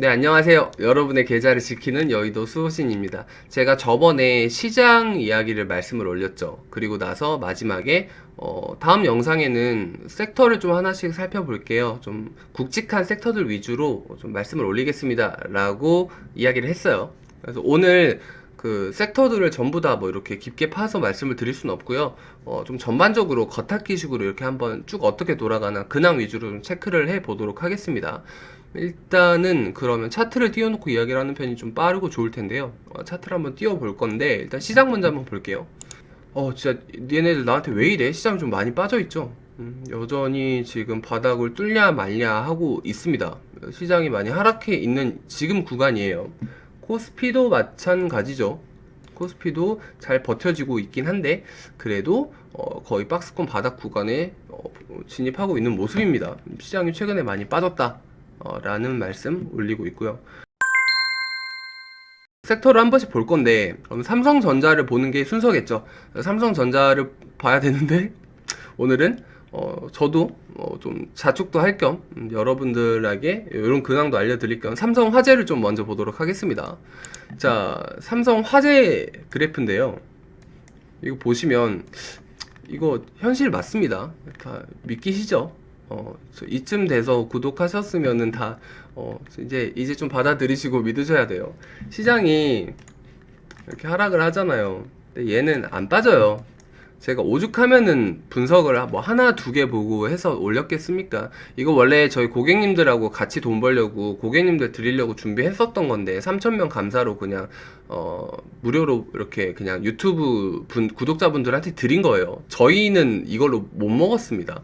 네, 안녕하세요. 여러분의 계좌를 지키는 여의도 수호신입니다. 제가 저번에 시장 이야기를 말씀을 올렸죠. 그리고 나서 마지막에, 어, 다음 영상에는 섹터를 좀 하나씩 살펴볼게요. 좀 굵직한 섹터들 위주로 좀 말씀을 올리겠습니다. 라고 이야기를 했어요. 그래서 오늘 그 섹터들을 전부 다 뭐 이렇게 깊게 파서 말씀을 드릴 수는 없고요. 어, 좀 전반적으로 겉핥기식으로 이렇게 한번 쭉 어떻게 돌아가나 근황 위주로 좀 체크를 해 보도록 하겠습니다. 일단은 그러면 차트를 띄워놓고 이야기를 하는 편이 좀 빠르고 좋을 텐데요. 어, 차트를 한번 띄워볼 건데 일단 시장 먼저 한번 볼게요. 어 진짜 얘네들 나한테 왜 이래? 시장 좀 많이 빠져 있죠. 음, 여전히 지금 바닥을 뚫냐 말냐 하고 있습니다. 시장이 많이 하락해 있는 지금 구간이에요. 코스피도 마찬가지죠. 코스피도 잘 버텨지고 있긴 한데 그래도 어, 거의 박스권 바닥 구간에 어, 진입하고 있는 모습입니다. 시장이 최근에 많이 빠졌다. 어, 라는 말씀 올리고 있고요. 섹터를 한 번씩 볼 건데 그럼 삼성전자를 보는 게 순서겠죠. 삼성전자를 봐야 되는데 오늘은 어, 저도 어, 좀 자축도 할 겸 여러분들에게 이런 근황도 알려드릴 겸 삼성 화재를 좀 먼저 보도록 하겠습니다. 자, 삼성 화재 그래프인데요. 이거 보시면 이거 현실 맞습니다. 다 믿기시죠? 어, 저 이쯤 돼서 구독하셨으면은 다, 어, 이제, 이제 좀 받아들이시고 믿으셔야 돼요. 시장이 이렇게 하락을 하잖아요. 근데 얘는 안 빠져요. 제가 오죽하면은 분석을 뭐 하나 두 개 보고 해서 올렸겠습니까? 이거 원래 저희 고객님들하고 같이 돈 벌려고 고객님들 드리려고 준비했었던 건데 3,000명 감사로 그냥 어 무료로 이렇게 그냥 유튜브 분 구독자분들한테 드린 거예요. 저희는 이걸로 못 먹었습니다.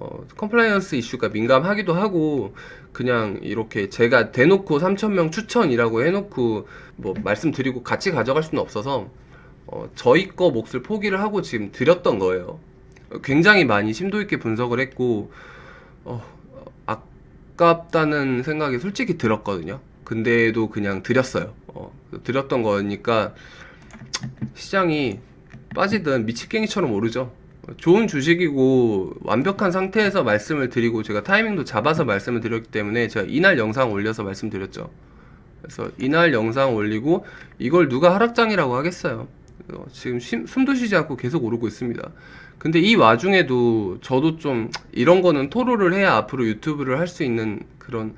어, 컴플라이언스 이슈가 민감하기도 하고 그냥 이렇게 제가 대놓고 3,000명 추천이라고 해놓고 뭐 말씀드리고 같이 가져갈 수는 없어서 어, 저희 거 몫을 포기를 하고 지금 드렸던 거예요. 굉장히 많이 심도 있게 분석을 했고 어, 아깝다는 생각이 솔직히 들었거든요. 근데도 그냥 드렸어요. 어, 드렸던 거니까 시장이 빠지든 미치깽이처럼 오르죠. 좋은 주식이고 완벽한 상태에서 말씀을 드리고 제가 타이밍도 잡아서 말씀을 드렸기 때문에 제가 이날 영상 올려서 말씀드렸죠. 그래서 이날 영상 올리고 이걸 누가 하락장이라고 하겠어요. 어, 지금 쉼- 숨도 쉬지 않고 계속 오르고 있습니다. 근데 이 와중에도 저도 좀 이런 거는 토로를 해야 앞으로 유튜브를 할 수 있는 그런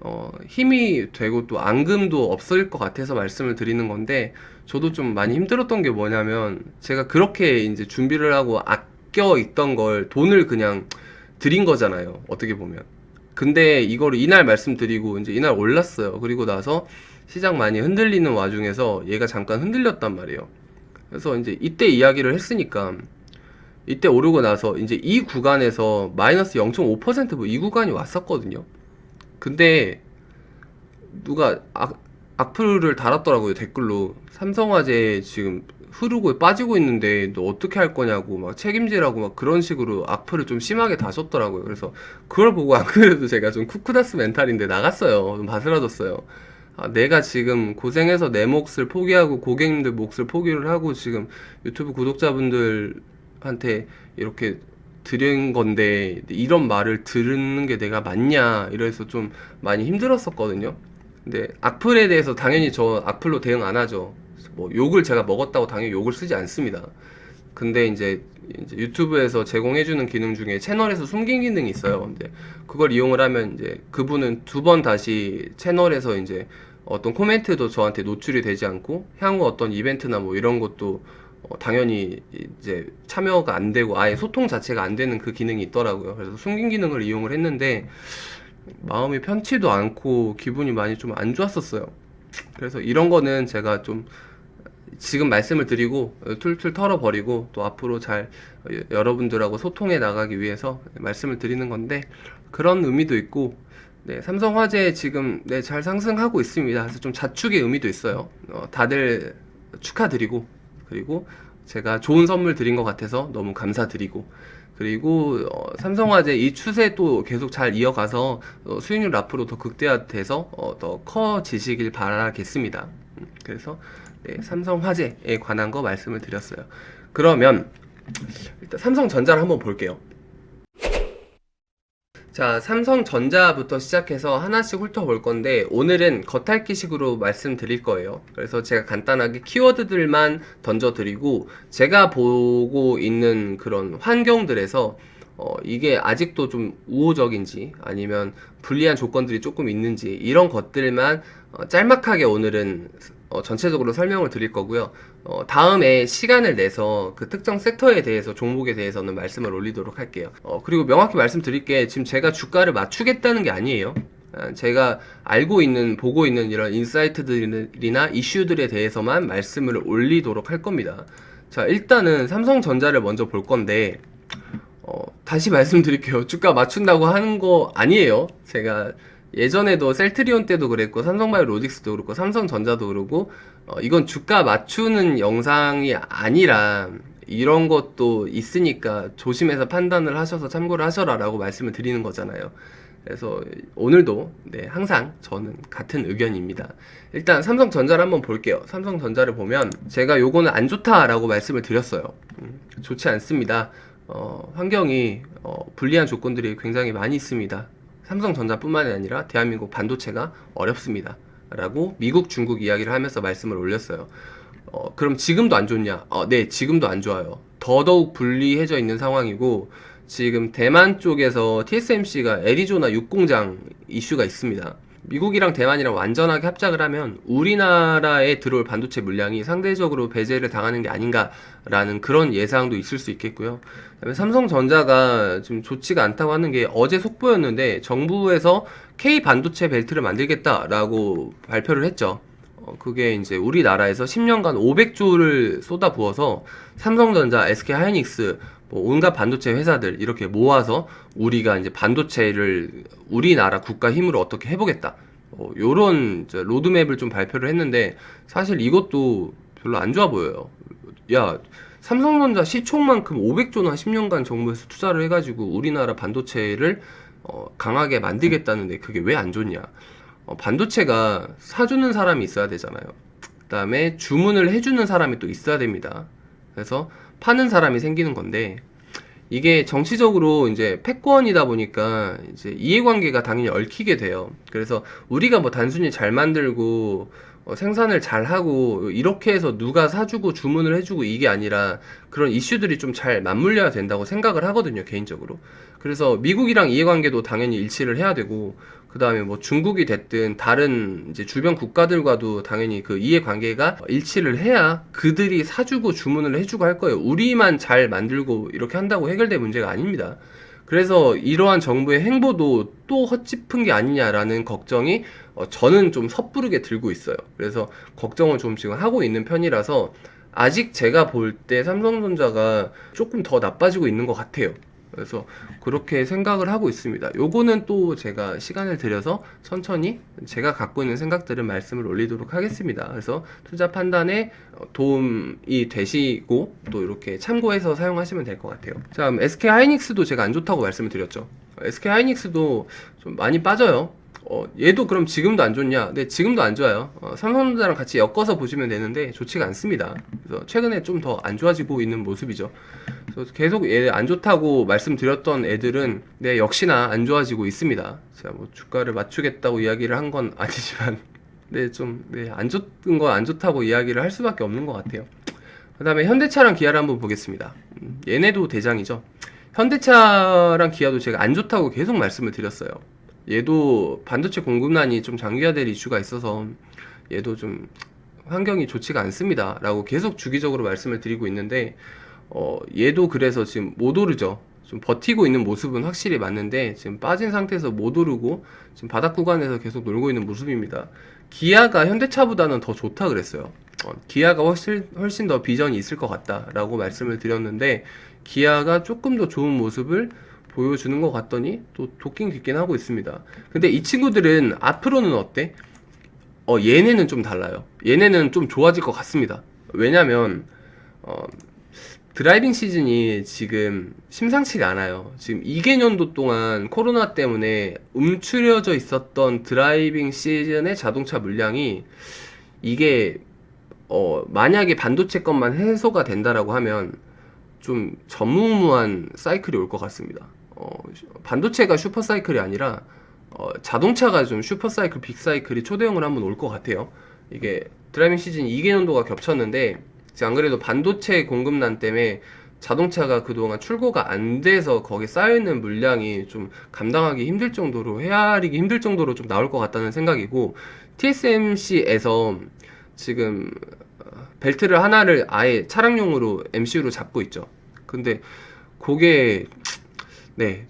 어, 힘이 되고 또 앙금도 없을 것 같아서 말씀을 드리는 건데 저도 좀 많이 힘들었던 게 뭐냐면 제가 그렇게 이제 준비를 하고 아 껴 있던 걸 돈을 그냥 드린 거잖아요. 어떻게 보면. 근데 이걸 이날 말씀드리고 이제 이날 올랐어요. 그리고 나서 시장 많이 흔들리는 와중에서 얘가 잠깐 흔들렸단 말이에요. 그래서 이제 이때 이야기를 했으니까 이때 오르고 나서 이제 이 구간에서 마이너스 0.5%뭐 이 구간이 왔었거든요. 근데 누가 악, 악플을 달았더라고요 댓글로 삼성화재 지금 흐르고 빠지고 있는데 너 어떻게 할 거냐고 막 책임지라고 막 그런 식으로 악플을 좀 심하게 다셨더라고요 그래서 그걸 보고 안 그래도 제가 좀 쿠쿠다스 멘탈인데 나갔어요 좀 바스라졌어요 아, 내가 지금 고생해서 내 몫을 포기하고 고객님들 몫을 포기를 하고 지금 유튜브 구독자분들한테 이렇게 드린 건데 이런 말을 들은 게 내가 맞냐 이래서 좀 많이 힘들었었거든요. 근데 악플에 대해서 당연히 저 악플로 대응 안 하죠. 뭐 욕을 제가 먹었다고 당연히 욕을 쓰지 않습니다. 근데 이제, 이제 유튜브에서 제공해주는 기능 중에 채널에서 숨긴 기능이 있어요. 근데 그걸 이용을 하면 이제 그분은 두 번 다시 채널에서 이제 어떤 코멘트도 저한테 노출이 되지 않고 향후 어떤 이벤트나 뭐 이런 것도 어, 당연히 이제 참여가 안 되고 아예 소통 자체가 안 되는 그 기능이 있더라고요. 그래서 숨긴 기능을 이용을 했는데 마음이 편치도 않고 기분이 많이 좀 안 좋았었어요. 그래서 이런 거는 제가 좀 지금 말씀을 드리고 어, 툴툴 털어버리고 또 앞으로 잘 어, 여러분들하고 소통해 나가기 위해서 말씀을 드리는 건데 그런 의미도 있고 네, 삼성화재 지금 네, 잘 상승하고 있습니다. 그래서 좀 자축의 의미도 있어요. 어, 다들 축하드리고 그리고 제가 좋은 선물 드린 것 같아서 너무 감사드리고 그리고 어, 삼성화재 이 추세 또 계속 잘 이어가서 어, 수익률 앞으로 더 극대화돼서 어, 더 커지시길 바라겠습니다. 음, 그래서 네, 삼성 화재에 관한 거 말씀을 드렸어요. 그러면 일단 삼성전자를 한번 볼게요. 자, 삼성전자부터 시작해서 하나씩 훑어볼 건데, 오늘은 겉핥기식으로 말씀드릴 거예요. 그래서 제가 간단하게 키워드들만 던져드리고, 제가 보고 있는 그런 환경들에서, 어, 이게 아직도 좀 우호적인지, 아니면 불리한 조건들이 조금 있는지, 이런 것들만 어, 짤막하게 오늘은 어, 전체적으로 설명을 드릴 거고요. 어, 다음에 시간을 내서 그 특정 섹터에 대해서 종목에 대해서는 말씀을 올리도록 할게요. 어, 그리고 명확히 말씀드릴 게 지금 제가 주가를 맞추겠다는 게 아니에요. 아, 제가 알고 있는 보고 있는 이런 인사이트들이나 이슈들에 대해서만 말씀을 올리도록 할 겁니다. 자 일단은 삼성전자를 먼저 볼 건데 어, 다시 말씀드릴게요. 주가 맞춘다고 하는 거 아니에요. 제가 예전에도 셀트리온 때도 그랬고 삼성바이오 로직스도 그렇고 삼성전자도 그러고 어, 이건 주가 맞추는 영상이 아니라 이런 것도 있으니까 조심해서 판단을 하셔서 참고를 하셔라 라고 말씀을 드리는 거잖아요. 그래서 오늘도 네, 항상 저는 같은 의견입니다. 일단 삼성전자를 한번 볼게요. 삼성전자를 보면 제가 요거는 안 좋다라고 말씀을 드렸어요. 음, 좋지 않습니다. 어, 환경이 어, 불리한 조건들이 굉장히 많이 있습니다. 삼성전자뿐만이 아니라 대한민국 반도체가 어렵습니다. 라고 미국, 중국 이야기를 하면서 말씀을 올렸어요. 어, 그럼 지금도 안 좋냐? 어, 네, 지금도 안 좋아요. 더더욱 불리해져 있는 상황이고, 지금 대만 쪽에서 TSMC가 애리조나 육공장 이슈가 있습니다. 미국이랑 대만이랑 완전하게 합작을 하면 우리나라에 들어올 반도체 물량이 상대적으로 배제를 당하는 게 아닌가라는 그런 예상도 있을 수 있겠고요. 그다음에 삼성전자가 좀 좋지가 않다고 하는 게 어제 속보였는데 정부에서 K 반도체 벨트를 만들겠다라고 발표를 했죠. 어, 그게 이제 우리나라에서 10년간 500조를 쏟아 부어서 삼성전자, SK 하이닉스, 뭐 온갖 반도체 회사들 이렇게 모아서 우리가 이제 반도체를 우리나라 국가 힘으로 어떻게 해보겠다. 어, 요런 로드맵을 좀 발표를 했는데 사실 이것도 별로 안 좋아 보여요. 야, 삼성전자 시총만큼 500조나 10년간 정부에서 투자를 해가지고 우리나라 반도체를 어, 강하게 만들겠다는데 그게 왜 안 좋냐? 어, 반도체가 사주는 사람이 있어야 되잖아요. 그 다음에 주문을 해주는 사람이 또 있어야 됩니다. 그래서 파는 사람이 생기는 건데 이게 정치적으로 이제 패권이다 보니까 이제 이해관계가 당연히 얽히게 돼요. 그래서 우리가 뭐 단순히 잘 만들고 어, 생산을 잘 하고 이렇게 해서 누가 사주고 주문을 해주고 이게 아니라 그런 이슈들이 좀 잘 맞물려야 된다고 생각을 하거든요 개인적으로. 그래서 미국이랑 이해관계도 당연히 일치를 해야 되고 그 다음에 뭐 중국이 됐든 다른 이제 주변 국가들과도 당연히 그 이해관계가 일치를 해야 그들이 사주고 주문을 해주고 할 거예요. 우리만 잘 만들고 이렇게 한다고 해결될 문제가 아닙니다. 그래서 이러한 정부의 행보도 또 헛짚은 게 아니냐라는 걱정이 어, 저는 좀 섣부르게 들고 있어요. 그래서 걱정을 좀 지금 하고 있는 편이라서 아직 제가 볼 때 삼성전자가 조금 더 나빠지고 있는 것 같아요. 그래서 그렇게 생각을 하고 있습니다. 요거는 또 제가 시간을 들여서 천천히 제가 갖고 있는 생각들을 말씀을 올리도록 하겠습니다. 그래서 투자 판단에 도움이 되시고 또 이렇게 참고해서 사용하시면 될 것 같아요. 자, SK 하이닉스도 제가 안 좋다고 말씀을 드렸죠. SK 하이닉스도 좀 많이 빠져요. 어, 얘도 그럼 지금도 안 좋냐? 네, 지금도 안 좋아요. 어, 삼성전자랑 같이 엮어서 보시면 되는데 좋지가 않습니다. 그래서 최근에 좀 더 안 좋아지고 있는 모습이죠. 그래서 계속 얘 안 좋다고 말씀드렸던 애들은 네, 역시나 안 좋아지고 있습니다. 제가 뭐 주가를 맞추겠다고 이야기를 한 건 아니지만 네, 좀, 네, 안 좋은 거안 좋다고 이야기를 할 수밖에 없는 것 같아요. 그 다음에 현대차랑 기아를 한번 보겠습니다. 음, 얘네도 대장이죠. 현대차랑 기아도 제가 안 좋다고 계속 말씀을 드렸어요. 얘도 반도체 공급난이 좀 장기화될 이슈가 있어서 얘도 좀 환경이 좋지가 않습니다. 라고 계속 주기적으로 말씀을 드리고 있는데, 어, 얘도 그래서 지금 못 오르죠. 좀 버티고 있는 모습은 확실히 맞는데, 지금 빠진 상태에서 못 오르고, 지금 바닥 구간에서 계속 놀고 있는 모습입니다. 기아가 현대차보다는 더 좋다 그랬어요. 어, 기아가 훨씬, 훨씬 더 비전이 있을 것 같다라고 말씀을 드렸는데, 기아가 조금 더 좋은 모습을 보여주는 것 같더니 또 도끼 깊긴 하고 있습니다. 근데 이 친구들은 앞으로는 어때? 어, 얘네는 좀 달라요. 얘네는 좀 좋아질 것 같습니다. 왜냐면, 어, 드라이빙 시즌이 지금 심상치가 않아요. 지금 2개년도 동안 코로나 때문에 움츠려져 있었던 드라이빙 시즌의 자동차 물량이 이게, 어, 만약에 반도체 것만 해소가 된다라고 하면 좀 전무후무한 사이클이 올 것 같습니다. 어, 반도체가 슈퍼사이클이 아니라 어, 자동차가 좀 슈퍼사이클, 빅사이클이 초대형으로 한번 올 것 같아요. 이게 드라이빙 시즌 2개년도가 겹쳤는데 안 그래도 반도체 공급난 때문에 자동차가 그동안 출고가 안 돼서 거기 쌓여있는 물량이 좀 감당하기 힘들 정도로 헤아리기 힘들 정도로 좀 나올 것 같다는 생각이고 TSMC에서 지금 어, 벨트를 하나를 아예 차량용으로 MCU로 잡고 있죠. 근데 그게 네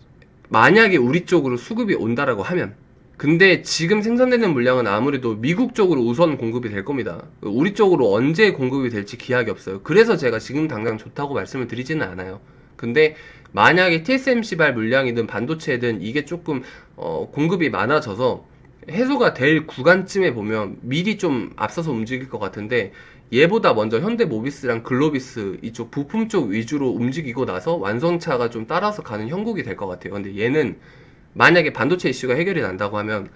만약에 우리 쪽으로 수급이 온다라고 하면 근데 지금 생산되는 물량은 아무래도 미국 쪽으로 우선 공급이 될 겁니다. 우리 쪽으로 언제 공급이 될지 기약이 없어요. 그래서 제가 지금 당장 좋다고 말씀을 드리지는 않아요. 근데 만약에 TSMC발 물량이든 반도체든 이게 조금 어, 공급이 많아져서 해소가 될 구간쯤에 보면 미리 좀 앞서서 움직일 것 같은데 얘보다 먼저 현대모비스랑 글로비스 이쪽 부품 쪽 위주로 움직이고 나서 완성차가 좀 따라서 가는 형국이 될 것 같아요. 근데 얘는 만약에 반도체 이슈가 해결이 난다고 하면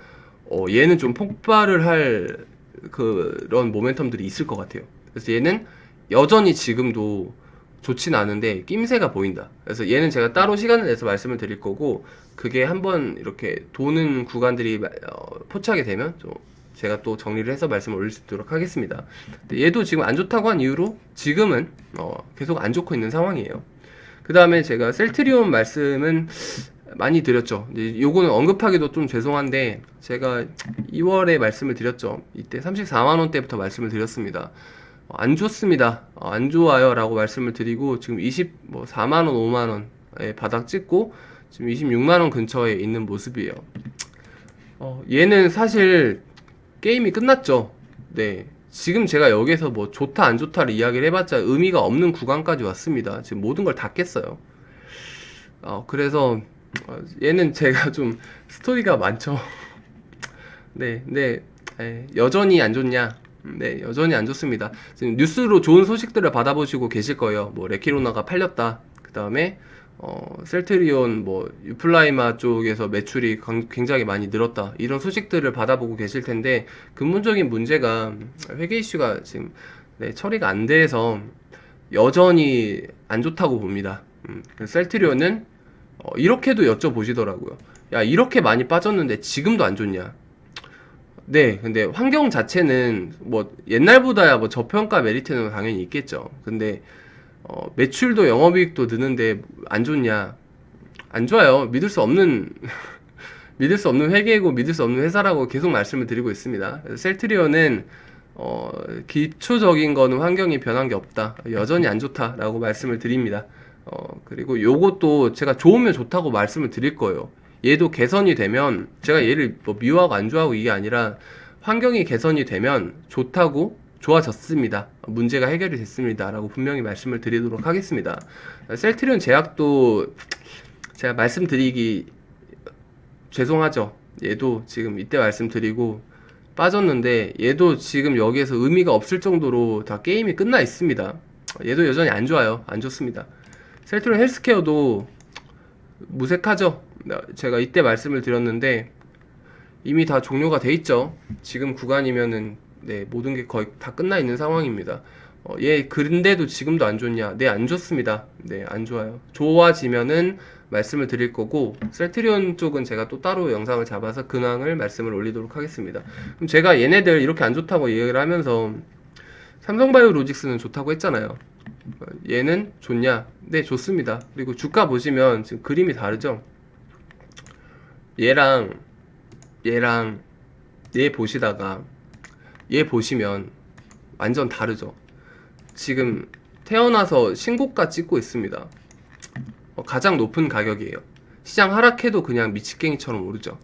어, 얘는 좀 폭발을 할 그런 모멘텀들이 있을 것 같아요. 그래서 얘는 여전히 지금도 좋진 않은데 낌새가 보인다. 그래서 얘는 제가 따로 시간을 내서 말씀을 드릴 거고 그게 한번 이렇게 도는 구간들이 어, 포착이 되면 좀 제가 또 정리를 해서 말씀을 올릴 수 있도록 하겠습니다. 얘도 지금 안 좋다고 한 이유로 지금은 어, 계속 안 좋고 있는 상황이에요. 그 다음에 제가 셀트리온 말씀은 많이 드렸죠. 요거는 언급하기도 좀 죄송한데 제가 2월에 말씀을 드렸죠. 이때 34만 원대부터 말씀을 드렸습니다. 어, 안 좋습니다. 어, 안 좋아요라고 말씀을 드리고 지금 20, 뭐 4만 원, 5만 원에 바닥 찍고 지금 26만 원 근처에 있는 모습이에요. 어, 얘는 사실 게임이 끝났죠. 네. 지금 제가 여기서 뭐 좋다 안 좋다를 이야기를 해봤자 의미가 없는 구간까지 왔습니다. 지금 모든 걸 다 깼어요. 어, 그래서 어, 얘는 제가 좀 스토리가 많죠. 네, 네, 에, 여전히 안 좋냐? 네, 여전히 안 좋습니다. 지금 뉴스로 좋은 소식들을 받아보시고 계실 거예요. 뭐 레키로나가 팔렸다. 그 다음에 어, 셀트리온 뭐 유플라이마 쪽에서 매출이 강- 굉장히 많이 늘었다. 이런 소식들을 받아보고 계실 텐데 근본적인 문제가 회계 이슈가 지금 네, 처리가 안 돼서 여전히 안 좋다고 봅니다. 음, 그래서 셀트리온은 어, 이렇게도 여쭤보시더라고요. 야, 이렇게 많이 빠졌는데 지금도 안 좋냐? 네, 근데 환경 자체는 뭐 옛날보다야 뭐 저평가 메리트는 당연히 있겠죠. 근데 어, 매출도 영업이익도 느는데 안 좋냐? 안 좋아요. 믿을 수 없는 믿을 수 없는 회계이고 믿을 수 없는 회사라고 계속 말씀을 드리고 있습니다. 셀트리온은 어, 기초적인 거는 환경이 변한 게 없다. 여전히 안 좋다라고 말씀을 드립니다. 어, 그리고 요것도 제가 좋으면 좋다고 말씀을 드릴 거예요. 얘도 개선이 되면 제가 얘를 뭐 미워하고 안 좋아하고 이게 아니라 환경이 개선이 되면 좋다고 좋아졌습니다. 문제가 해결이 됐습니다. 라고 분명히 말씀을 드리도록 하겠습니다. 셀트리온 제약도 제가 말씀드리기 죄송하죠. 얘도 지금 이때 말씀드리고 빠졌는데 얘도 지금 여기에서 의미가 없을 정도로 다 게임이 끝나 있습니다. 얘도 여전히 안 좋아요. 안 좋습니다. 셀트리온 헬스케어도 무색하죠. 제가 이때 말씀을 드렸는데 이미 다 종료가 돼 있죠. 지금 구간이면은 네, 모든 게 거의 다 끝나 있는 상황입니다. 어, 얘 그런데도 지금도 안 좋냐? 네, 안 좋습니다. 네, 안 좋아요. 좋아지면은 말씀을 드릴 거고 셀트리온 쪽은 제가 또 따로 영상을 잡아서 근황을 말씀을 올리도록 하겠습니다. 그럼 제가 얘네들 이렇게 안 좋다고 얘기를 하면서 삼성바이오 로직스는 좋다고 했잖아요. 어, 얘는 좋냐? 네, 좋습니다. 그리고 주가 보시면 지금 그림이 다르죠? 얘랑 얘랑 얘 보시다가 얘 보시면 완전 다르죠. 지금 태어나서 신고가 찍고 있습니다. 어, 가장 높은 가격이에요. 시장 하락해도 그냥 미치깽이처럼 오르죠.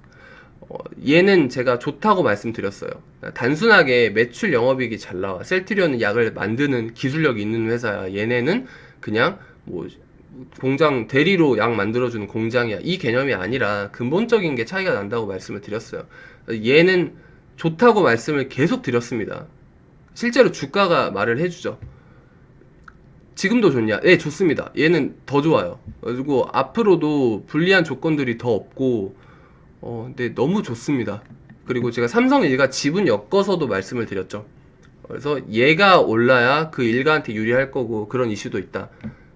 어, 얘는 제가 좋다고 말씀드렸어요. 단순하게 매출 영업이익이 잘 나와. 셀트리온은 약을 만드는 기술력이 있는 회사야. 얘네는 그냥 뭐 공장 대리로 약 만들어주는 공장이야. 이 개념이 아니라 근본적인 게 차이가 난다고 말씀을 드렸어요. 얘는 좋다고 말씀을 계속 드렸습니다. 실제로 주가가 말을 해주죠. 지금도 좋냐? 네, 좋습니다. 얘는 더 좋아요. 그리고 앞으로도 불리한 조건들이 더 없고, 어, 네, 너무 좋습니다. 그리고 제가 삼성 일가 지분 엮어서도 말씀을 드렸죠. 그래서 얘가 올라야 그 일가한테 유리할 거고 그런 이슈도 있다.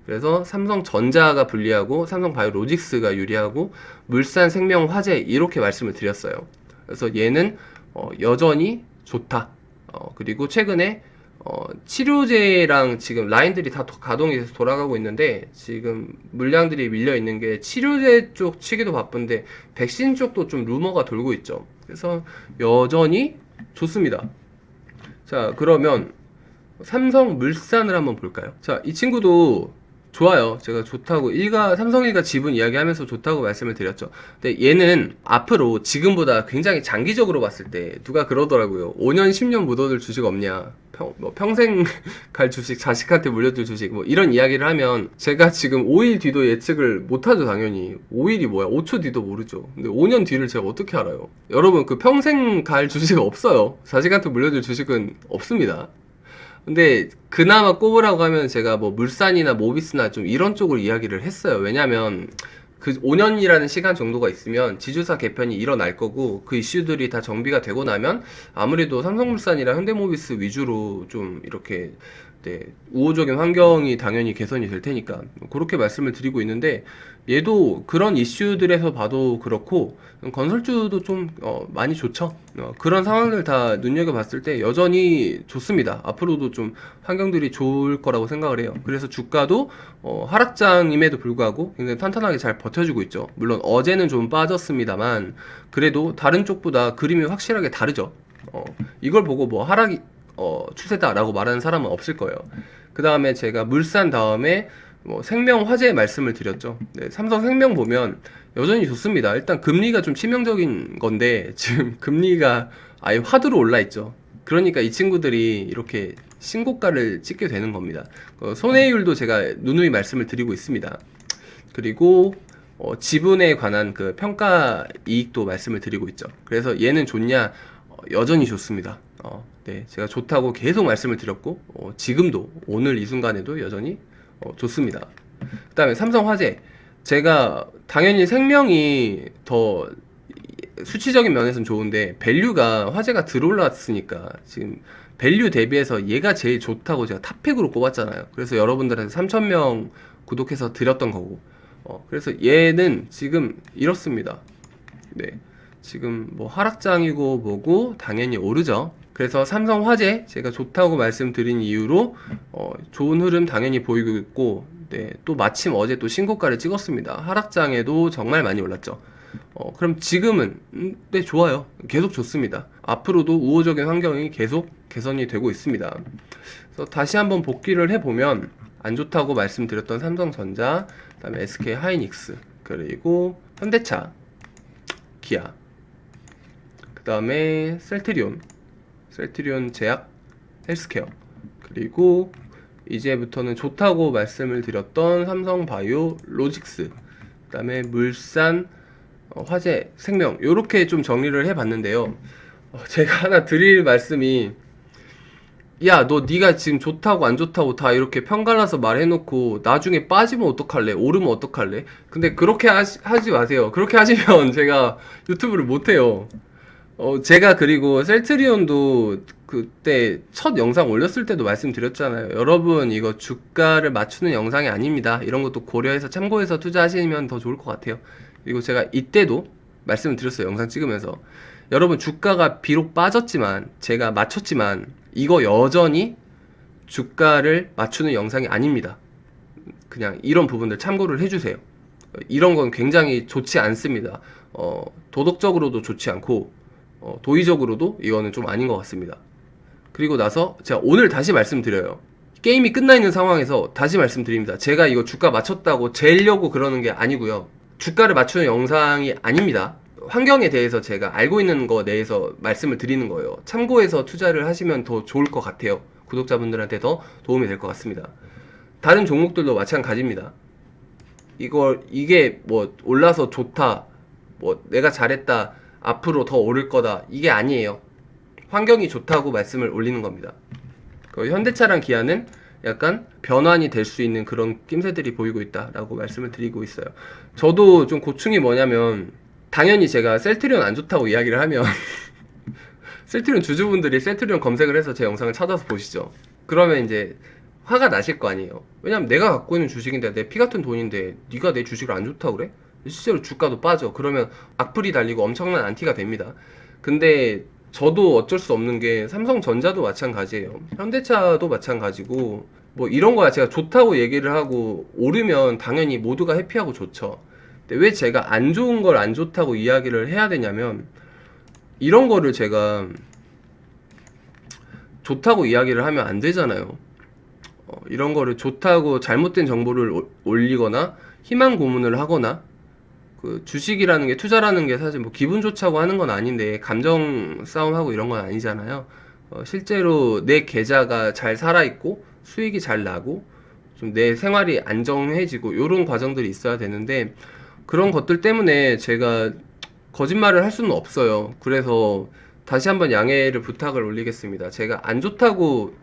그래서 삼성전자가 불리하고 삼성바이오로직스가 유리하고 물산생명화재 이렇게 말씀을 드렸어요. 그래서 얘는 어, 여전히 좋다. 어, 그리고 최근에 어, 치료제랑 지금 라인들이 다 도- 가동이 돼서 돌아가고 있는데 지금 물량들이 밀려 있는 게 치료제 쪽 치기도 바쁜데 백신 쪽도 좀 루머가 돌고 있죠. 그래서 여전히 좋습니다. 자, 그러면 삼성 물산을 한번 볼까요? 자, 이 친구도 좋아요. 제가 좋다고 일가 삼성 일가 지분 이야기하면서 좋다고 말씀을 드렸죠. 근데 얘는 앞으로 지금보다 굉장히 장기적으로 봤을 때 누가 그러더라고요. 5년 10년 묻어둘 주식 없냐? 평, 뭐 평생 갈 주식 자식한테 물려줄 주식 뭐 이런 이야기를 하면 제가 지금 5일 뒤도 예측을 못하죠 당연히 5일이 뭐야 5초 뒤도 모르죠 근데 5년 뒤를 제가 어떻게 알아요 여러분 그 평생 갈 주식 없어요 자식한테 물려줄 주식은 없습니다 근데 그나마 꼽으라고 하면 제가 뭐 물산이나 모비스나 좀 이런 쪽으로 이야기를 했어요. 왜냐면 그 5년이라는 시간 정도가 있으면 지주사 개편이 일어날 거고 그 이슈들이 다 정비가 되고 나면 아무래도 삼성물산이랑 현대모비스 위주로 좀 이렇게 네, 우호적인 환경이 당연히 개선이 될 테니까 그렇게 말씀을 드리고 있는데 얘도 그런 이슈들에서 봐도 그렇고 건설주도 좀 어, 많이 좋죠. 어, 그런 상황들 다 눈여겨봤을 때 여전히 좋습니다. 앞으로도 좀 환경들이 좋을 거라고 생각을 해요. 그래서 주가도 어, 하락장임에도 불구하고 굉장히 탄탄하게 잘 버텨주고 있죠. 물론 어제는 좀 빠졌습니다만 그래도 다른 쪽보다 그림이 확실하게 다르죠. 어, 이걸 보고 뭐 하락이 어, 추세다라고 말하는 사람은 없을 거예요. 그 다음에 제가 물산 다음에 뭐 생명 화재 말씀을 드렸죠. 네, 삼성 생명 보면 여전히 좋습니다. 일단 금리가 좀 치명적인 건데 지금 금리가 아예 화두로 올라 있죠. 그러니까 이 친구들이 이렇게 신고가를 찍게 되는 겁니다. 어, 손해율도 제가 누누이 말씀을 드리고 있습니다. 그리고 어, 지분에 관한 그 평가 이익도 말씀을 드리고 있죠. 그래서 얘는 좋냐? 어, 여전히 좋습니다. 어, 네, 제가 좋다고 계속 말씀을 드렸고 어, 지금도 오늘 이 순간에도 여전히 어, 좋습니다. 그다음에 삼성 화재 제가 당연히 생명이 더 수치적인 면에서는 좋은데 밸류가 화재가 들어올랐으니까 지금 밸류 대비해서 얘가 제일 좋다고 제가 탑픽으로 꼽았잖아요. 그래서 여러분들한테 3,000명 구독해서 드렸던 거고. 어, 그래서 얘는 지금 이렇습니다. 네. 지금 뭐 하락장이고 뭐고 당연히 오르죠. 그래서 삼성 화재 제가 좋다고 말씀드린 이유로 어, 좋은 흐름 당연히 보이고 있고 네, 또 마침 어제 또 신고가를 찍었습니다. 하락장에도 정말 많이 올랐죠. 어, 그럼 지금은 음, 네 좋아요. 계속 좋습니다. 앞으로도 우호적인 환경이 계속 개선이 되고 있습니다. 그래서 다시 한번 복귀를 해보면 안 좋다고 말씀드렸던 삼성전자, 그다음에 SK 하이닉스, 그리고 현대차, 기아, 그다음에 셀트리온, 셀트리온 제약, 헬스케어, 그리고 이제부터는 좋다고 말씀을 드렸던 삼성바이오 로직스, 그다음에 물산, 어, 화재, 생명 이렇게 좀 정리를 해봤는데요. 어, 제가 하나 드릴 말씀이 야, 너 네가 지금 좋다고 안 좋다고 다 이렇게 편갈라서 말해놓고 나중에 빠지면 어떡할래? 오르면 어떡할래? 근데 그렇게 하시, 하지 마세요. 그렇게 하시면 제가 유튜브를 못해요. 어, 제가 그리고 셀트리온도 그때 첫 영상 올렸을 때도 말씀드렸잖아요. 여러분, 이거 주가를 맞추는 영상이 아닙니다. 이런 것도 고려해서 참고해서 투자하시면 더 좋을 것 같아요. 그리고 제가 이때도 말씀을 드렸어요. 영상 찍으면서. 여러분, 주가가 비록 빠졌지만, 제가 맞췄지만, 이거 여전히 주가를 맞추는 영상이 아닙니다. 그냥 이런 부분들 참고를 해주세요. 이런 건 굉장히 좋지 않습니다. 어, 도덕적으로도 좋지 않고, 어, 도의적으로도 이거는 좀 아닌 것 같습니다. 그리고 나서 제가 오늘 다시 말씀드려요. 게임이 끝나 있는 상황에서 다시 말씀드립니다. 제가 이거 주가 맞췄다고 재려고 그러는 게 아니고요. 주가를 맞추는 영상이 아닙니다. 환경에 대해서 제가 알고 있는 거 내에서 말씀을 드리는 거예요. 참고해서 투자를 하시면 더 좋을 것 같아요. 구독자분들한테 더 도움이 될 것 같습니다. 다른 종목들도 마찬가지입니다. 이걸 이게 뭐 올라서 좋다, 뭐 내가 잘했다, 앞으로 더 오를 거다 이게 아니에요. 환경이 좋다고 말씀을 올리는 겁니다. 그 현대차랑 기아는 약간 변환이 될 수 있는 그런 낌새들이 보이고 있다라고 말씀을 드리고 있어요. 저도 좀 고충이 뭐냐면 당연히 제가 셀트리온 안 좋다고 이야기를 하면 셀트리온 주주분들이 셀트리온 검색을 해서 제 영상을 찾아서 보시죠. 그러면 이제 화가 나실 거 아니에요. 왜냐면 내가 갖고 있는 주식인데 내 피 같은 돈인데 네가 내 주식을 안 좋다 그래? 실제로 주가도 빠져. 그러면 악플이 달리고 엄청난 안티가 됩니다. 근데 저도 어쩔 수 없는 게 삼성전자도 마찬가지예요. 현대차도 마찬가지고 뭐 이런 거야 제가 좋다고 얘기를 하고 오르면 당연히 모두가 해피하고 좋죠. 근데 왜 제가 안 좋은 걸 안 좋다고 이야기를 해야 되냐면 이런 거를 제가 좋다고 이야기를 하면 안 되잖아요. 어, 이런 거를 좋다고 잘못된 정보를 올- 올리거나 희망 고문을 하거나 그 주식이라는 게 투자라는 게 사실 뭐 기분 좋자고 하는 건 아닌데 감정 싸움하고 이런 건 아니잖아요. 어, 실제로 내 계좌가 잘 살아 있고 수익이 잘 나고 좀 내 생활이 안정해지고 이런 과정들이 있어야 되는데 그런 것들 때문에 제가 거짓말을 할 수는 없어요. 그래서 다시 한번 양해를 부탁을 올리겠습니다. 제가 안 좋다고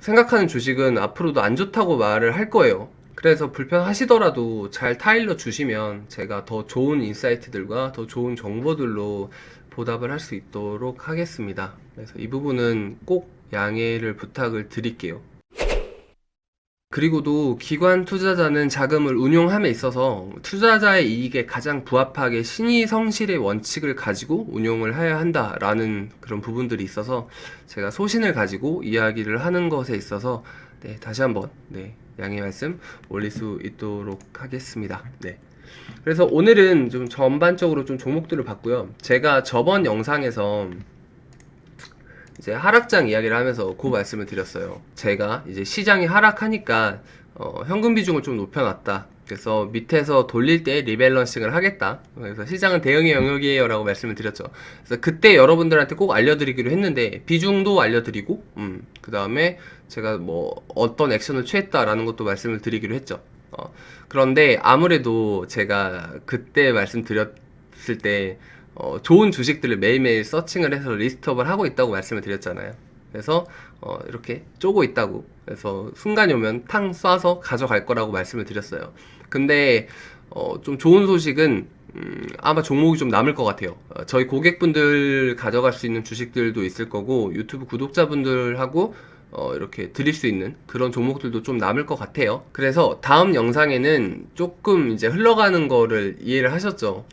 생각하는 주식은 앞으로도 안 좋다고 말을 할 거예요. 그래서 불편하시더라도 잘 타일러 주시면 제가 더 좋은 인사이트들과 더 좋은 정보들로 보답을 할 수 있도록 하겠습니다. 그래서 이 부분은 꼭 양해를 부탁을 드릴게요. 그리고도 기관 투자자는 자금을 운용함에 있어서 투자자의 이익에 가장 부합하게 신의 성실의 원칙을 가지고 운용을 해야 한다라는 그런 부분들이 있어서 제가 소신을 가지고 이야기를 하는 것에 있어서 네, 다시 한번 네, 양해 말씀 올릴 수 있도록 하겠습니다. 네. 그래서 오늘은 좀 전반적으로 좀 종목들을 봤고요. 제가 저번 영상에서 이제 하락장 이야기를 하면서 그 말씀을 드렸어요. 제가 이제 시장이 하락하니까 어, 현금 비중을 좀 높여놨다. 그래서 밑에서 돌릴 때 리밸런싱을 하겠다. 그래서 시장은 대응의 영역이에요 라고 말씀을 드렸죠. 그래서 그때 여러분들한테 꼭 알려드리기로 했는데 비중도 알려드리고, 음, 그 다음에 제가 뭐 어떤 액션을 취했다라는 것도 말씀을 드리기로 했죠. 어, 그런데 아무래도 제가 그때 말씀드렸을 때 어, 좋은 주식들을 매일매일 서칭을 해서 리스트업을 하고 있다고 말씀을 드렸잖아요. 그래서 어, 이렇게 쪼고 있다고. 그래서 순간이 오면 탕 쏴서 가져갈 거라고 말씀을 드렸어요. 근데 어, 좀 좋은 소식은 음, 아마 종목이 좀 남을 것 같아요. 어, 저희 고객분들 가져갈 수 있는 주식들도 있을 거고 유튜브 구독자분들하고 어, 이렇게 드릴 수 있는 그런 종목들도 좀 남을 것 같아요. 그래서 다음 영상에는 조금 이제 흘러가는 거를 이해를 하셨죠.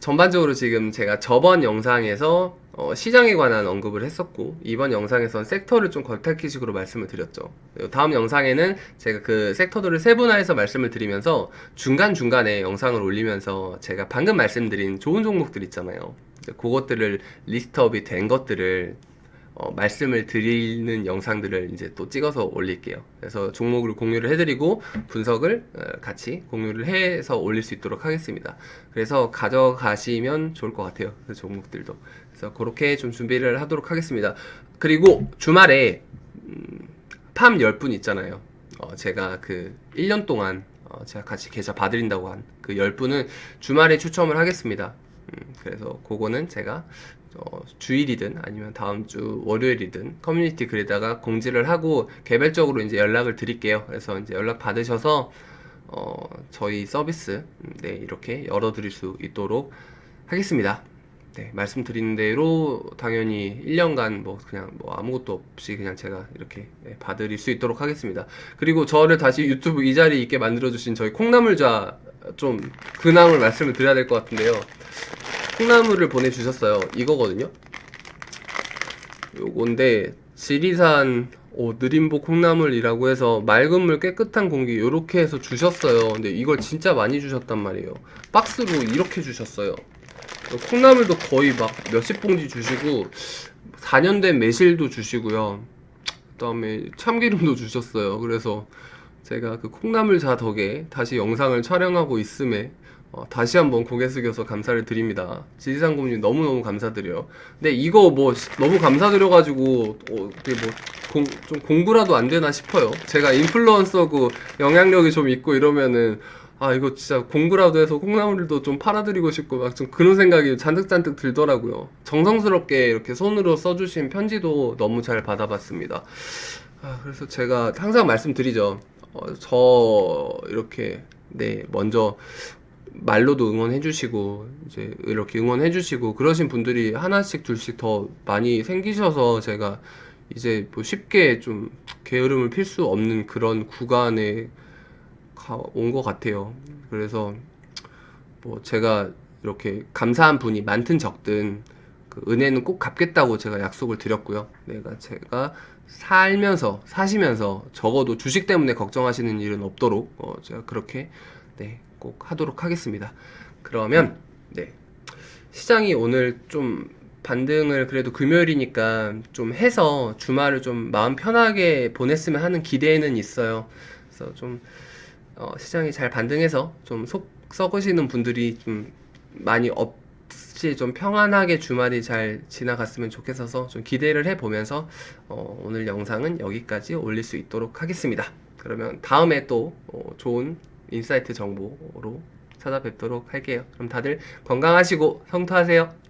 전반적으로 지금 제가 저번 영상에서 어, 시장에 관한 언급을 했었고 이번 영상에선 섹터를 좀 겉핥기식으로 말씀을 드렸죠. 다음 영상에는 제가 그 섹터들을 세분화해서 말씀을 드리면서 중간 중간에 영상을 올리면서 제가 방금 말씀드린 좋은 종목들 있잖아요. 그것들을 리스트업이 된 것들을 어, 말씀을 드리는 영상들을 이제 또 찍어서 올릴게요. 그래서 종목을 공유를 해드리고 분석을 어, 같이 공유를 해서 올릴 수 있도록 하겠습니다. 그래서 가져가시면 좋을 것 같아요. 그 종목들도. 그래서 그렇게 좀 준비를 하도록 하겠습니다. 그리고 주말에 음, 팜 10분 있잖아요. 어, 제가 그 1년 동안 어, 제가 같이 계좌 봐드린다고 한 그 10분은 주말에 추첨을 하겠습니다. 음, 그래서 그거는 제가 어, 주일이든 아니면 다음 주 월요일이든 커뮤니티 글에다가 공지를 하고 개별적으로 이제 연락을 드릴게요. 그래서 이제 연락 받으셔서 어, 저희 서비스 음, 네, 이렇게 열어드릴 수 있도록 하겠습니다. 네, 말씀드린 대로 당연히 1년간 뭐 그냥 뭐 아무것도 없이 그냥 제가 이렇게 네, 봐드릴 수 있도록 하겠습니다. 그리고 저를 다시 유튜브 이 자리에 있게 만들어주신 저희 콩나물좌 좀 근황을 말씀을 드려야 될 것 같은데요. 콩나물을 보내주셨어요. 이거거든요. 요건데 지리산 오, 느림보 콩나물이라고 해서 맑은 물 깨끗한 공기 요렇게 해서 주셨어요. 근데 이걸 진짜 많이 주셨단 말이에요. 박스로 이렇게 주셨어요. 콩나물도 거의 막 몇십 봉지 주시고 4년 된 매실도 주시고요. 그 다음에 참기름도 주셨어요. 그래서 제가 그 콩나물 자 덕에 다시 영상을 촬영하고 있음에 어, 다시 한번 고개 숙여서 감사를 드립니다. 고님 너무너무 감사드려요. 근데 이거 뭐 시- 너무 감사드려가지고 어, 그게 뭐좀 공부라도 안 되나 싶어요. 제가 인플루언서고 영향력이 좀 있고 이러면은 아 이거 진짜 공부라도 해서 콩나물도 좀 팔아드리고 싶고 막 좀 그런 생각이 잔뜩잔뜩 들더라고요. 정성스럽게 이렇게 손으로 써주신 편지도 너무 잘 받아봤습니다. 아, 그래서 제가 항상 말씀드리죠. 어, 저 이렇게 네 먼저 말로도 응원해주시고 이제 이렇게 응원해주시고 그러신 분들이 하나씩 둘씩 더 많이 생기셔서 제가 이제 뭐 쉽게 좀 게으름을 필 수 없는 그런 구간에 온 것 같아요. 그래서 뭐 제가 이렇게 감사한 분이 많든 적든 그 은혜는 꼭 갚겠다고 제가 약속을 드렸고요. 내가 제가 살면서 사시면서 적어도 주식 때문에 걱정하시는 일은 없도록 어, 제가 그렇게 네, 꼭 하도록 하겠습니다. 그러면 네. 시장이 오늘 좀 반등을 그래도 금요일이니까 좀 해서 주말을 좀 마음 편하게 보냈으면 하는 기대는 있어요. 그래서 좀 어, 시장이 잘 반등해서 좀 속 썩으시는 분들이 좀 많이 없이 좀 평안하게 주말이 잘 지나갔으면 좋겠어서 좀 기대를 해보면서 어, 오늘 영상은 여기까지 올릴 수 있도록 하겠습니다. 그러면 다음에 또 어, 좋은 인사이트 정보로 찾아뵙도록 할게요. 그럼 다들 건강하시고 성투하세요.